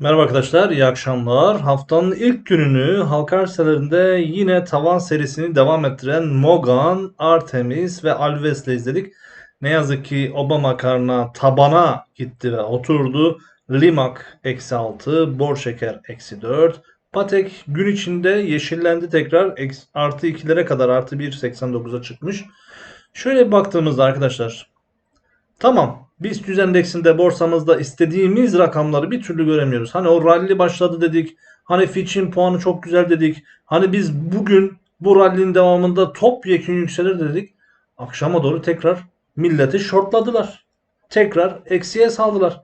Merhaba arkadaşlar, iyi akşamlar. Haftanın ilk gününü halka arsalarında yine tavan serisini devam ettiren Mogan, Artemis ve Alves'le izledik. Ne yazık ki Obama karna tabana gitti ve oturdu. Limak eksi 6, Bor Şeker eksi 4. Patek gün içinde yeşillendi tekrar artı 2'lere kadar artı 1.89'a çıkmış. Şöyle baktığımızda arkadaşlar Tamam. BIST 100 endeksinde borsamızda istediğimiz rakamları bir türlü göremiyoruz. Hani o rally başladı dedik. Hani Fitch'in puanı çok güzel dedik. Hani biz bugün bu rally'nin devamında topyekun yükselir dedik. Akşama doğru tekrar milleti shortladılar. Tekrar eksiye saldılar.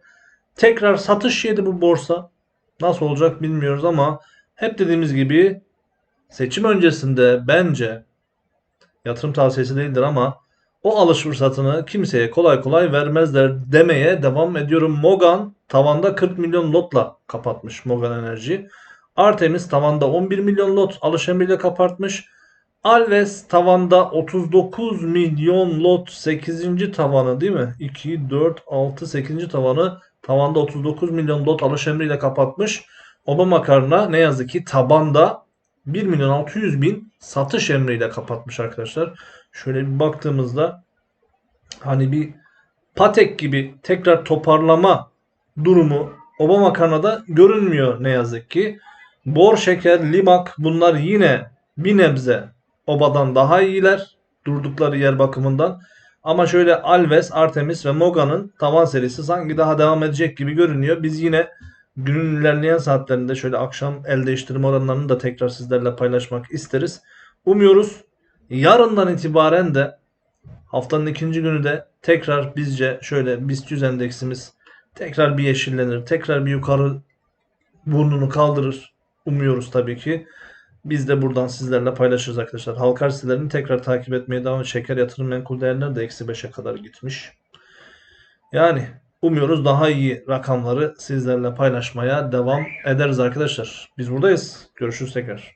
Tekrar satış yedi bu borsa. Nasıl olacak bilmiyoruz ama hep dediğimiz gibi seçim öncesinde bence yatırım tavsiyesi değildir ama o alış fırsatını kimseye kolay kolay vermezler demeye devam ediyorum. Mogan tavanda 40 milyon lotla kapatmış Mogan Enerji. Artemis tavanda 11 milyon lot alış emriyle kapatmış. Alves tavanda 39 milyon lot 8. tavanı değil mi? 2, 4, 6, 8. tavanı tavanda 39 milyon lot alış emriyle kapatmış. Obama karna ne yazık ki tabanda 1 milyon 600 bin satış emriyle kapatmış arkadaşlar. Şöyle bir baktığımızda hani bir Patek gibi tekrar toparlama durumu Obama Kanada görünmüyor ne yazık ki. Bor Şeker, Limak bunlar yine bir nebze Oba'dan daha iyiler durdukları yer bakımından. Ama şöyle Alves, Artemis ve Moga'nın tavan serisi sanki daha devam edecek gibi görünüyor. Biz yine günün ilerleyen saatlerinde şöyle akşam el değiştirme oranlarını da tekrar sizlerle paylaşmak isteriz. Umuyoruz yarından itibaren de haftanın ikinci günü de tekrar bizce şöyle BIST 100 endeksimiz tekrar bir yeşillenir. Tekrar bir yukarı burnunu kaldırır. Umuyoruz tabii ki. Biz de buradan sizlerle paylaşırız arkadaşlar. Halka sitelerini tekrar takip etmeye devam et. Şeker yatırım menkul değerler de eksi 5'e kadar gitmiş. Yani umuyoruz daha iyi rakamları sizlerle paylaşmaya devam ederiz arkadaşlar. Biz buradayız. Görüşürüz tekrar.